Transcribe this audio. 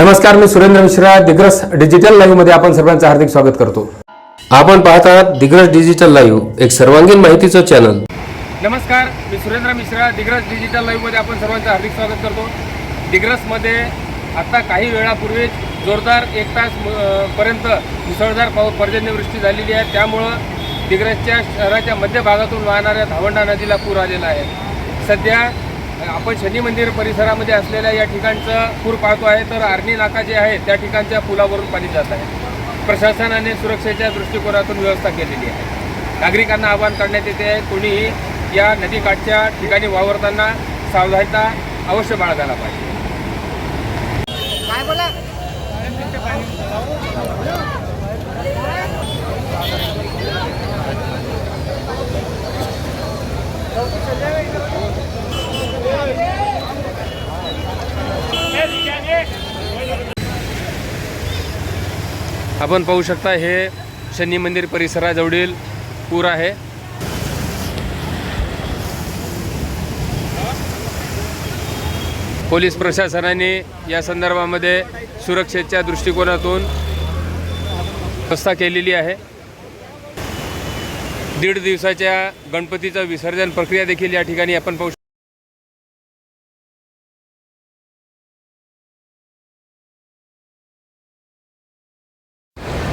नमस्कार मी सुरेंद्र मिश्रा दिग्रस डिजिटल लाईव्हमध्ये आपण सर्वांचं हार्दिक स्वागत करतो. आपण पाहत आहात दिग्रस डिजिटल लाईव्ह एक सर्वांगीण माहितीचं चॅनल नमस्कार मी सुरेंद्र मिश्रा दिग्रस डिजिटल लाईव्हमध्ये आपण सर्वांचं हार्दिक स्वागत करतो. दिग्रसमध्ये आता काही वेळापूर्वी जोरदार एक तास पर्यंत मुसळधार पाऊस पर्जन्यवृष्टी झालेली आहे. त्यामुळं दिग्रसच्या शहराच्या मध्य भागातून वाहणाऱ्या धावंडा नदीला पूर आलेला आहे. सध्या आपण शनी मंदिर परिसरामध्ये असलेल्या या ठिकाणचं पूर पाहतो आहे तर आर्णी नाका जे आहे त्या ठिकाणच्या पुलावरून पाणी जात आहे. प्रशासनाने सुरक्षेच्या दृष्टिकोनातून व्यवस्था केलेली आहे. नागरिकांना आवाहन करण्यात येते आहे कोणीही या नदीकाठच्या ठिकाणी वावरताना सावधानता अवश्य बाळगायला पाहिजे. आपण पाहू शकता हे शनी मंदिर परिसराजवळील पूर आहे. पोलीस प्रशासनाने या संदर्भामध्ये सुरक्षेच्या दृष्टिकोनातून व्यवस्था केलेली आहे. दीड दिवसाच्या गणपतीचं विसर्जन प्रक्रिया देखील या ठिकाणी आपण पाहू